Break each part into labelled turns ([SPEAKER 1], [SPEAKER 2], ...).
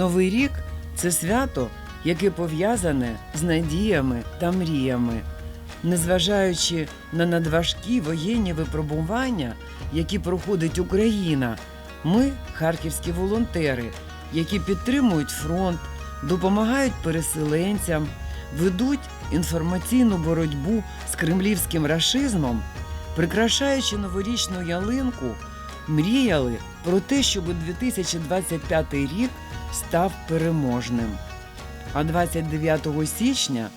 [SPEAKER 1] Новий рік це свято, яке пов'язане з надіями та мріями. Незважаючи на надважкі воєнні випробування, які проходить Україна, ми, харківські волонтери, які підтримують фронт, допомагають переселенцям, ведуть інформаційну боротьбу з кремлівським рашизмом, прикрашаючи новорічну ялинку, мріяли про те, щоб 2025 рік став переможним. А 29 січня,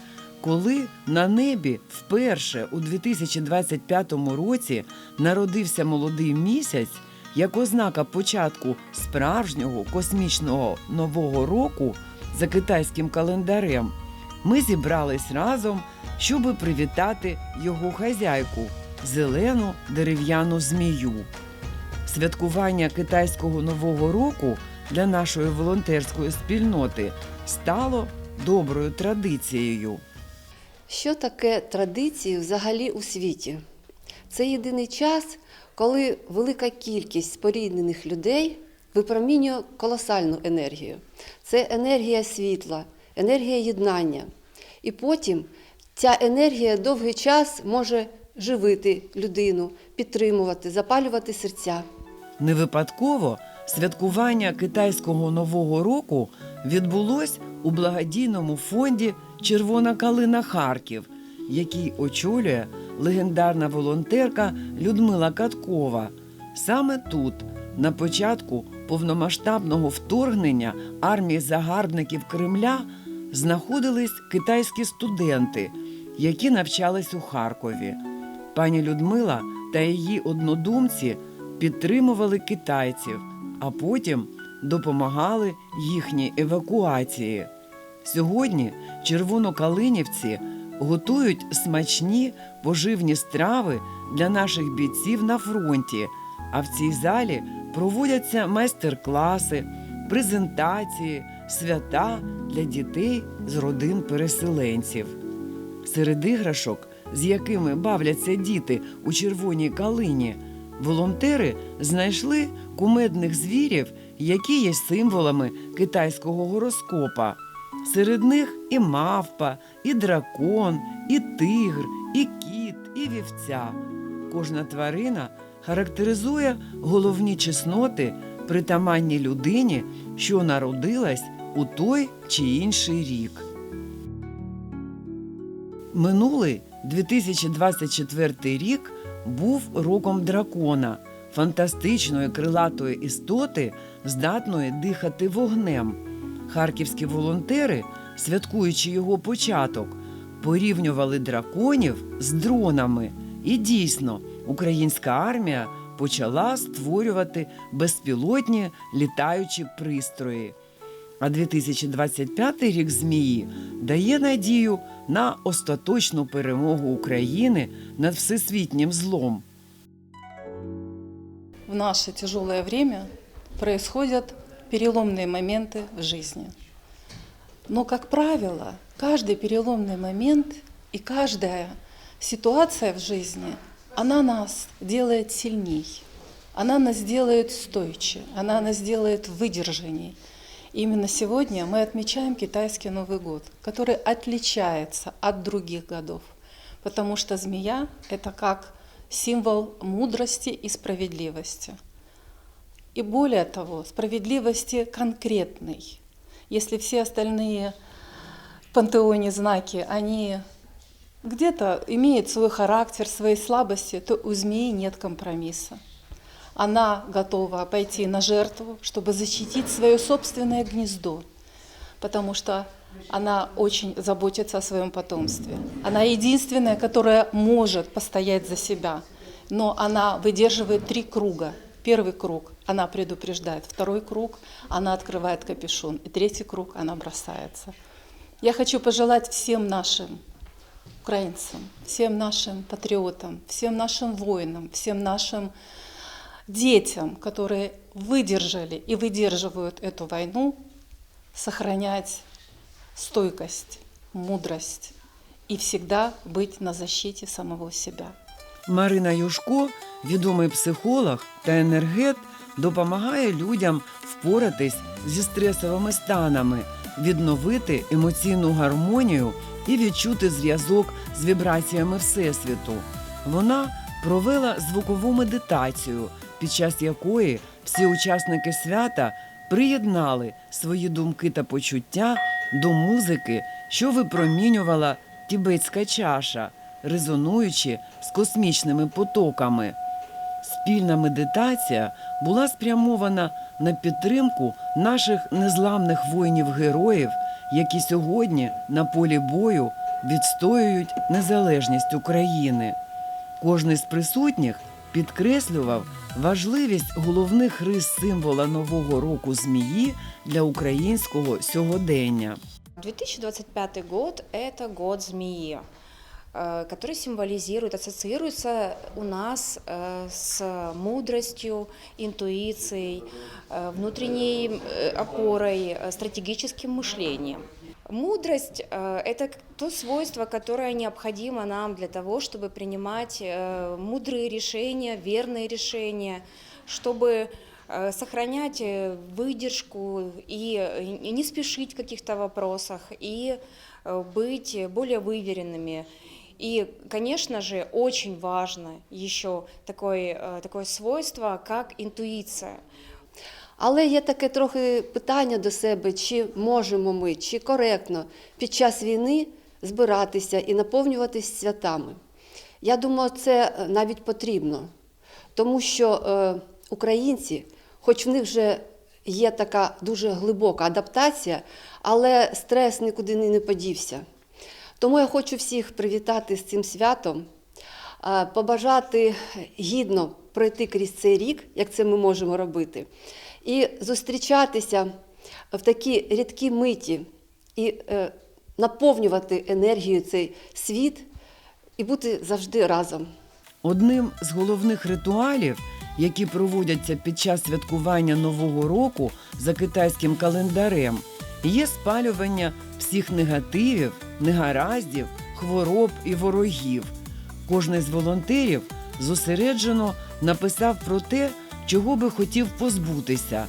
[SPEAKER 1] коли на небі вперше у 2025 році народився молодий місяць, як ознака початку справжнього космічного нового року за китайським календарем, ми зібрались разом, щоби привітати його хазяйку зелену дерев'яну змію. Святкування китайського нового року для нашої волонтерської спільноти стало доброю традицією.
[SPEAKER 2] Що таке традиції взагалі у світі? Це єдиний час, коли велика кількість споріднених людей випромінює колосальну енергію. Це енергія світла, енергія єднання. І потім ця енергія довгий час може живити людину, підтримувати, запалювати серця.
[SPEAKER 1] Не випадково святкування китайського нового року відбулось у благодійному фонді Червона калина Харків, який очолює легендарна волонтерка Людмила Каткова. Саме тут, на початку повномасштабного вторгнення армії загарбників Кремля, знаходились китайські студенти, які навчались у Харкові. Пані Людмила та її однодумці підтримували китайців, а потім допомагали їхній евакуації. Сьогодні червонокалинівці готують смачні поживні страви для наших бійців на фронті. А в цій залі проводяться майстер-класи, презентації, свята для дітей з родин переселенців. Серед іграшок, з якими бавляться діти у червоній калині, волонтери знайшли кумедних звірів, які є символами китайського гороскопа. Серед них і мавпа, і дракон, і тигр, і кіт, і вівця. Кожна тварина характеризує головні чесноти, притаманні людині, що народилась у той чи інший рік. Минулий 2024 рік був роком дракона, фантастичної крилатої істоти, здатної дихати вогнем. Харківські волонтери, святкуючи його початок, порівнювали драконів з дронами. І дійсно, українська армія почала створювати безпілотні літаючі пристрої. А 2025 рік змії дає надію на остаточну перемогу України над всесвітнім злом.
[SPEAKER 3] в наше тяжелое время происходят переломные моменты в жизни. Но, как правило, каждый переломный момент и каждая ситуация в жизни, она нас делает сильней, она нас делает стойче, она нас делает выдержанней. Именно сегодня мы отмечаем китайский Новый год, который отличается от других годов, потому что змея – это как символ мудрости и справедливости. И более того, справедливости конкретной. Если все остальные пантеоне знаки, они где-то имеют свой характер, свои слабости, то у змеи нет компромисса. Она готова пойти на жертву, чтобы защитить свое собственное гнездо, потому что она очень заботится о своем потомстве. Она единственная, которая может постоять за себя, но она выдерживает три круга. Первый круг она предупреждает, второй круг она открывает капюшон, и третий круг она бросается. Я хочу пожелать всем нашим украинцам, всем нашим патриотам, всем нашим воинам, всем нашим детям, которые выдержали и выдерживают эту войну, сохранять стойкость, мудрость и всегда быть на защите самого себя.
[SPEAKER 1] Марина Юшко, відомий психолог та енергет, допомагає людям в впоратись зі стресовими станами, відновити емоційну гармонію і відчути зв'язок з вібраціями Всесвіту. Вона провела звукову медитацію, під час якої всі учасники свята приєднали свої думки та почуття до музики, що випромінювала тібетська чаша, резонуючи з космічними потоками. Спільна медитація була спрямована на підтримку наших незламних воїнів-героїв, які сьогодні на полі бою відстоюють незалежність України. Кожний з присутніх підкреслював важливість головних рис символа Нового року змії для українського сьогодення.
[SPEAKER 4] 2025 год – это год змеи, э, который символизирует, ассоциируется у нас э, с мудростью, интуицией, э, внутренней э, опорой, э, стратегическим мышлением. Мудрость э, – это то свойство, которое необходимо нам для того, чтобы принимать э, мудрые решения, верные решения, чтобы э, сохранять выдержку и не спешить в каких-то вопросах, и быть более выверенными. И, конечно же, очень важно еще такое, такое свойство, как интуиция.
[SPEAKER 2] Але є таке трохи питання до себе, чи можемо ми, чи коректно під час війни збиратися і наповнюватись святами. Я думаю, це е, навіть потрібно, тому що е, українці, хоч в них вже є така дуже глибока адаптація, але стрес нікуди не подівся. Тому я хочу всіх привітати з цим святом, а, побажати гідно пройти крізь цей рік, як це ми можемо робити, і зустрічатися в такі рідкі миті і е, наповнювати енергією цей світ і бути завжди разом.
[SPEAKER 1] Одним з головних ритуалів, які проводяться під час святкування Нового року за китайським календарем, є спалювання всіх негативів, негараздів, хвороб і ворогів. Кожний з волонтерів зосереджено написав про те, чого би хотів позбутися.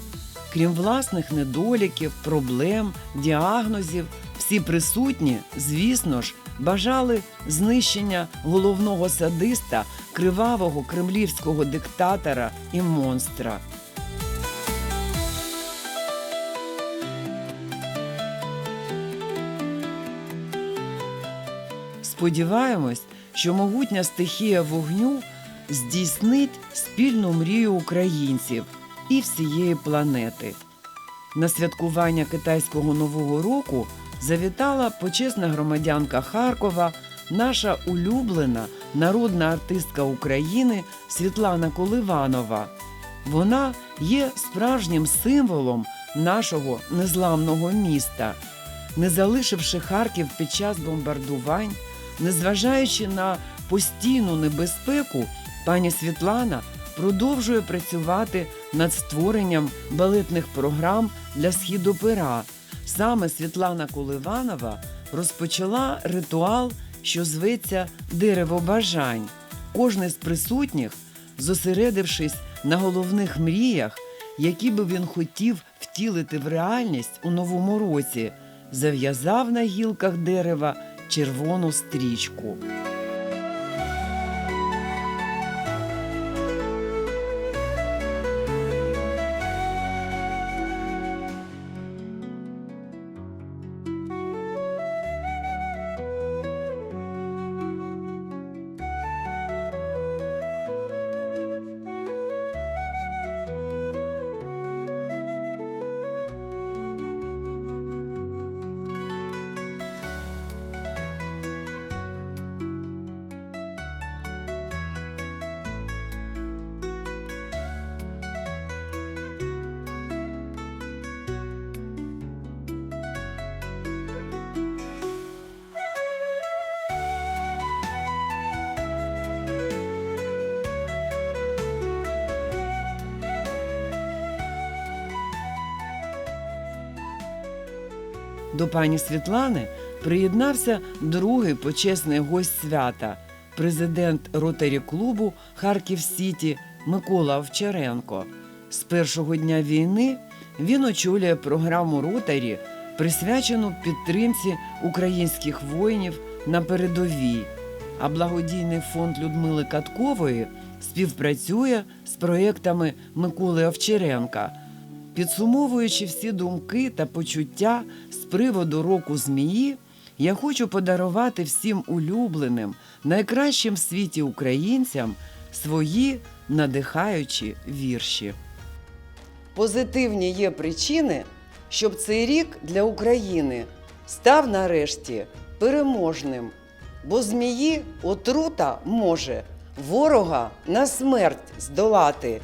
[SPEAKER 1] Крім власних недоліків, проблем, діагнозів, всі присутні, звісно ж, бажали знищення головного садиста, кривавого кремлівського диктатора і монстра. Сподіваємось, що могутня стихія вогню здійснить спільну мрію українців і всієї планети. На святкування китайського нового року завітала почесна громадянка Харкова, наша улюблена народна артистка України Світлана Коливанова. Вона є справжнім символом нашого незламного міста. Не залишивши Харків під час бомбардувань, незважаючи на постійну небезпеку, пані Світлана продовжує працювати над створенням балетних програм для східу пера. Саме Світлана Коливанова розпочала ритуал, що зветься Дерево бажань. Кожний з присутніх, зосередившись на головних мріях, які би він хотів втілити в реальність у новому році, зав'язав на гілках дерева червону стрічку. До пані Світлани приєднався другий почесний гость свята, президент ротарі клубу Харків Сіті Микола Овчаренко. З першого дня війни він очолює програму Ротарі, присвячену підтримці українських воїнів на передовій. А благодійний фонд Людмили Каткової співпрацює з проєктами Миколи Овчаренка. Підсумовуючи всі думки та почуття з приводу року змії, я хочу подарувати всім улюбленим, найкращим в світі українцям свої надихаючі вірші. Позитивні є причини, щоб цей рік для України став нарешті переможним, бо змії отрута може ворога на смерть здолати.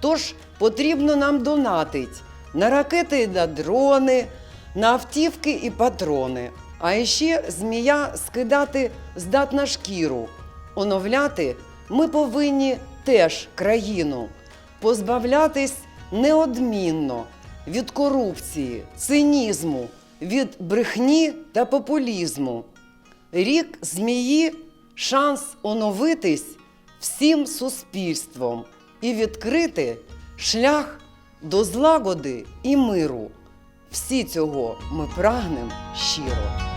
[SPEAKER 1] Тож потрібно нам донатить на ракети і на дрони, на автівки і патрони. А ще змія скидати здатна шкіру. Оновляти ми повинні теж країну, позбавлятись неодмінно від корупції, цинізму, від брехні та популізму. Рік змії шанс оновитись всім суспільством і відкрити шлях до злагоди і миру. Всі цього ми прагнемо щиро.